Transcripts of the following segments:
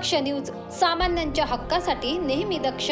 दक्ष news सामान्यांच्या हक्कासाठी नेहमी दक्ष.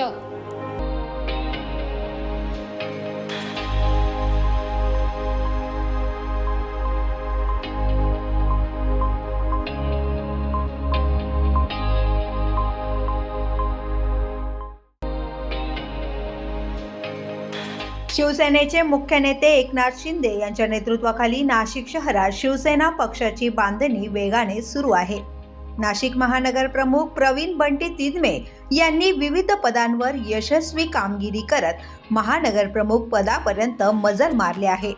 शिवसेनेचे मुख्य नेते एकनाथ शिंदे यांच्या नेतृत्वाखाली नाशिक शहरात शिवसेना पक्षाची बांधणी वेगाने सुरू आहे. नाशिक महानगर प्रमुख प्रवीण बंटी तिदमे यांनी विविध पदांवर यशस्वी कामगिरी करत महानगर प्रमुख पदापर्यंत मजल मारले आहे.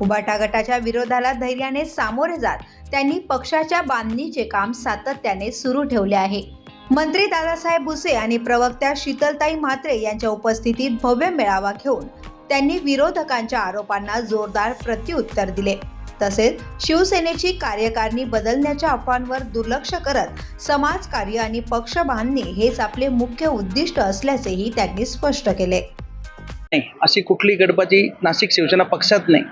उबाटा गटाच्या विरोधाला धैर्याने सामोरे जात त्यांनी पक्षाच्या बांधणीचे काम सातत्याने सुरू ठेवले आहे. मंत्री दादासाहेब भुसे आणि प्रवक्त्या शीतलताई म्हात्रे यांच्या उपस्थितीत भव्य मेळावा घेऊन त्यांनी विरोधकांच्या आरोपांना जोरदार प्रत्युत्तर दिले. तसेच शिवसेनेची कार्यकारिणी बदलण्याच्या अफवांवर दुर्लक्ष करत समाजकार्य आणि पक्ष बांधणे हेच आपले मुख्य उद्दिष्ट असल्याचेही त्यांनी स्पष्ट केले. नाही अशी कुठली गडबाजी नाशिक शिवसेना पक्षात नाही.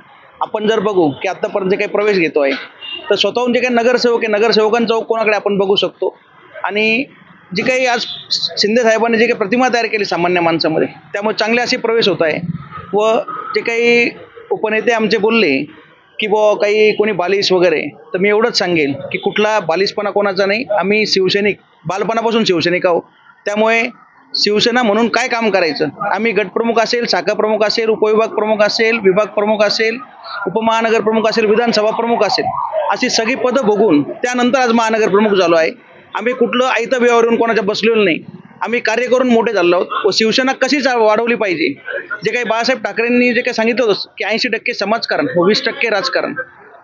आपण जर बघू की आत्तापर्यंत जे काही प्रवेश घेतो आहे तर स्वतःहून जे काही नगरसेवक आहे नगरसेवकांचा कोणाकडे आपण बघू शकतो. आणि जी काही आज शिंदे साहेबांनी जी काही प्रतिमा तयार केली सामान्य माणसामध्ये त्यामुळे चांगले असे प्रवेश होत आहे. व जे काही उपनेते आमचे बोलले की बुवा काही कोणी बालिश वगैरे तर मी एवढंच सांगेन की कुठला बालिशपणा कोणाचा नाही. आम्ही शिवसैनिक बालपणापासून शिवसैनिक आहोत. त्यामुळे शिवसेना म्हणून काय काम करायचं? आम्ही गटप्रमुख असेल शाखा प्रमुख असेल उपविभाग प्रमुख असेल विभाग प्रमुख असेल उपमहानगर प्रमुख असेल विधानसभा प्रमुख असेल अशी सगळी पदं बघून त्यानंतर आज महानगर प्रमुख झालो आहे. आम्ही कुठलं आयतं बिवावरून कोणाच्या बसलेलो नाही. आम्ही कार्य करून मोठे झालो आहोत. व शिवसेना कशी चा- वाढवली पाहिजे? जे काही बाळासाहेब ठाकरेंनी जे काही सांगितलं होतं की ऐंशी टक्के समाजकारण व वीस टक्के राजकारण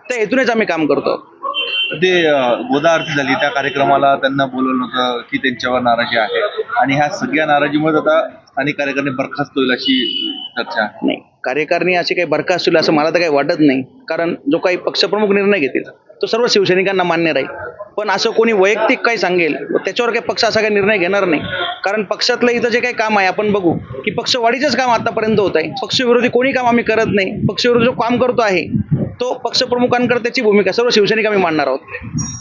त्या हेतूनच आम्ही काम करतो. ते गोदा आरती झाली त्या कार्यक्रमाला त्यांना बोलवलं होतं की त्यांच्यावर नाराजी आहे. आणि ह्या सगळ्या नाराजीमुळे आता स्थानिक कार्यकर्ते बरखास्त होईल अशी चर्चा नाही कार्यकारिणी अशी काही बरखास्त होईल असं मला तर काही वाटत नाही. कारण जो काही पक्षप्रमुख निर्णय घेतील तो सर्व शिवसैनिकांना मान्य राहील. पण असं कोणी वैयक्तिक काही सांगेल त्याच्यावर काही पक्ष असा काही निर्णय घेणार नाही. कारण पक्षातलं इथं जे काही काम आहे आपण बघू की पक्षवाढीचंच काम आतापर्यंत होत आहे. पक्षविरोधी कोणी काम आम्ही करत नाही. पक्षविरोधी जो काम करतो आहे तो पक्षप्रमुखांकडे त्याची भूमिका सर्व शिवसैनिक आम्ही मांडणार आहोत.